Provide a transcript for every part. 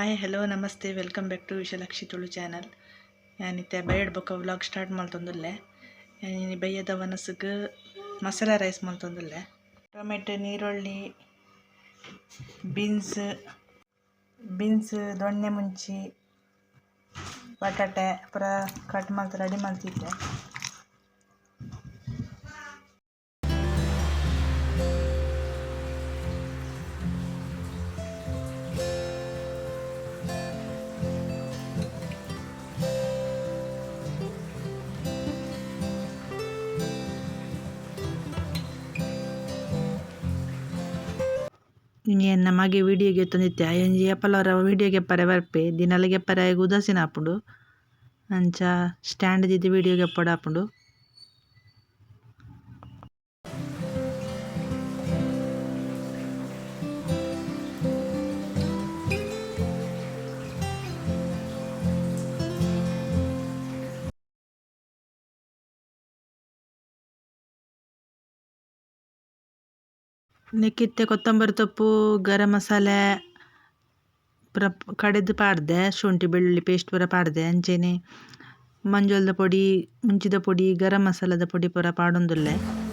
Hi hello ನಮಸ್ತೆ welcome back to Vishalakshi Tulu channel ಏನಿತ್ತೆ ಬೈಡ್ ಬೊಕ್ಕ ವ್ಲಾಗ್ ಸ್ಟಾರ್ಟ್ ಮಲ್ತೊಂದುಲ್ಲೆ ಯಾನಿ ಬೈಯದ ವನಸ್ಗ್ ಮಸಾಲ ರೈಸ್ ಮಲ್ತೊಂದುಲ್ಲೆ ಟೊಮೆಟೊ, ನೀರುಳ್ಳಿ ಬೀನ್ಸ್ ಬೀನ್ಸ್ ದೊಣ್ಣೆ, ಮುಂಚಿ, ಬಟಾಟೆ, ಪೂರ ಕಟ್ ಮಾಡ್ತಾರೆ ರೆಡಿ ಮಲ್ತಿದ್ದೆ ಇನ್ನು ನಮಗೆ ವಿಡಿಯೋಗೆ ತಂದಿತ್ತೆ ಎಂಜಿ ಎಪ್ಪಲವರ ವಿಡಿಯೋಗೆ ಪರೆ ಬರ್ಪೆ, ದಿನಲಿಗೆ ಪರೆ ಉದಾಸೀನ ಆಪುಂಡು ಅಂಚ ಸ್ಟ್ಯಾಂಡ್ ದಿದ್ದು ವಿಡಿಯೋಗೆ ಪಡ ಆಪುಂಡು ನೆಕ್ಕಿತ್ತೆ ಕೊತ್ತಂಬರಿ ಸೊಪ್ಪು, ಗರಂ ಮಸಾಲೆ, ಪೂರ ಕಡೆದು ಪಾಡ್ದೆ, ಶುಂಠಿ, ಬೆಳ್ಳುಳ್ಳಿ ಪೇಸ್ಟ್ ಪೂರ ಪಾಡ್ದೆ ಅಂಚೆನೆ ಮಂಜೊಲ್ದ ಪುಡಿ, ಮುಂಚಿದ ಪುಡಿ, ಗರಂ ಮಸಾಲದ ಪುಡಿ ಪೂರ ಪಾಡೊಂದುಲ್ಲೆ.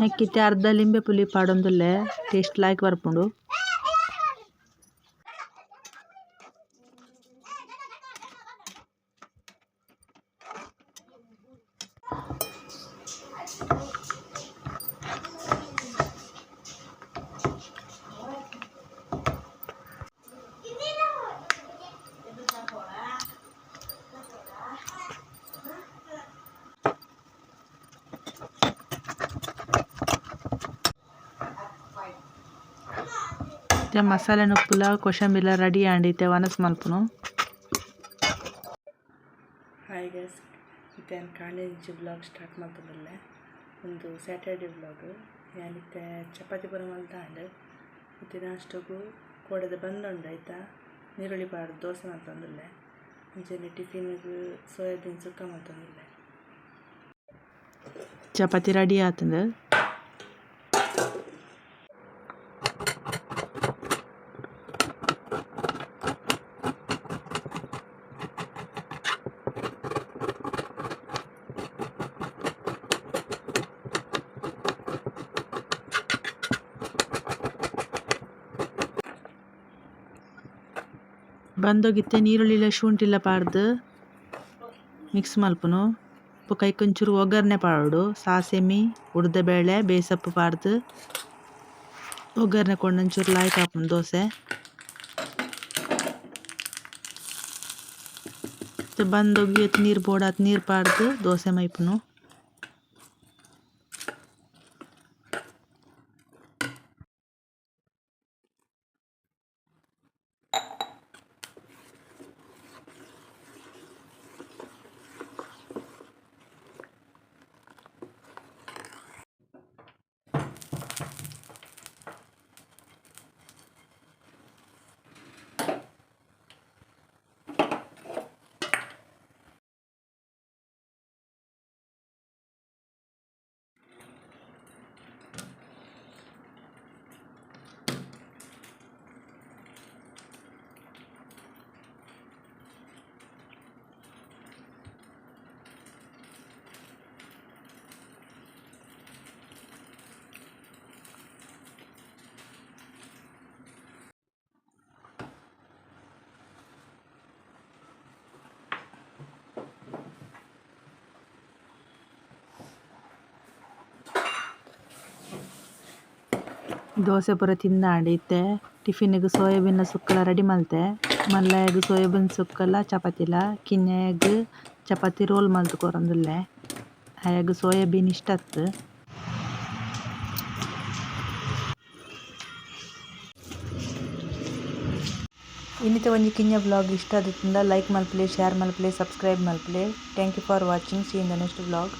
ನೆಕ್ಕಿತ್ತೆ ಅರ್ಧ ಲಿಂಬೆ ಪುಲಿ ಪಾಡೊಂದುಲ್ಲೆ ಟೇಸ್ಟ್ ಲಾಯ್ಕ್ ಬರ್ಪುಂಡು. ಇತ್ತೆ ಮಸಾಲೆ ನುಪ್ಪುಲ ಕೊಶಂಬಿಲ್ಲ ರೆಡಿ ಆಂಡಿತ್ತೆ ವನಸ್ ಮಲ್ಪುನು ಹಾಯ್ ಗೈಸ್ ಇತ್ತೆ ಕಾಲೇಜ್ ಬ್ಲಾಗ್ ಸ್ಟಾರ್ಟ್ ಮಾಡ್ತದಲ್ಲೇ? ಒಂದು ಸ್ಯಾಟರ್ಡೆ ಬ್ಲಾಗ್ ಯಾನಿತ್ತೆ ಚಪಾತಿ ಪುರ ಮಲ್ತಾಂಡ್ ಇತ್ತಿನ ನಾಷ್ಟಗೂ ಕೋಡದ ಬಂದುಂಡು ಆಯ್ತಾ? ನೀರುಳ್ಳಿ ಬಾರ್ದು ದೋಸೆ ಮಾಡ್ತಂದಿಲ್ಲ ಮುಂಚೆನೆ ಟಿಫಿನ್ಗೆ ಸೋಯಾಬೀನ್ ಸುಕ್ಕ ಮಾಡ್ತಂದಿಲ್ಲ ಚಪಾತಿ ರೆಡಿ ಆತಂದು. ಬಂದೋಗಿತ್ತೆ ನೀರುಳ್ಳಿಲ ಶುಂಠಿಲ ಪಾಡ್ದು. ಮಿಕ್ಸ್ ಮಲ್ಪುನು. ಕೈ ಕೊಂಚೂರು ಒಗ್ಗರಣೆ ಪಾಡುಡು ಸಾಸೆಮಿ ಉಡ್ದಬೇಳೆ ಬೇಸಪ್ಪು ಪಾಡ್ದು. ಒಗ್ಗರಣೆ ಕೊಂಡು ಒಂಚೂರು ಲಾಯ್ಕ್ ಆಪುಂಡು ದೋಸೆ. ಬಂದೋಗಿ ನೀರು ಬೋಡಾತ್, ನೀರು ಪಾಡ್ದು, ದೋಸೆ ಮೈಪುನು. ದೋಸೆ ಪೂರ ಟಿಫಿನ್ ಟಿಫಿನ್ಗ್ ಸೋಯಾಬೀನ್ ಸುಕ್ಕಲ ರೆಡಿ ಮಲ್ತೆ ಮಲ್ಲ ಎಗ್ ಸೋಯಾಬೀನ್ ಸುಕ್ಕಲ, ಚಪಾತಿಲ ಕಿನ್ಯಾಗ ಚಪಾತಿ ರೋಲ್ ಮಲ್ತ್ ಕೊರೊಂದುಲ್ಲೆ ಸೋಯಾಬೀನ್ ಇಷ್ಟ ಅತ್ ಇನ್ನಿತ ಒಂಜಿ ಕಿಂಜ ಬ್ಲಾಗ್ ಇಷ್ಟ ಆದ ಲೈಕ್ ಮಲ್ಪಲೆ ಶೇರ್ ಮಲ್ಪಲೆ subscribe ಮಲ್ಪಲೆ thank you for watching see in the next vlog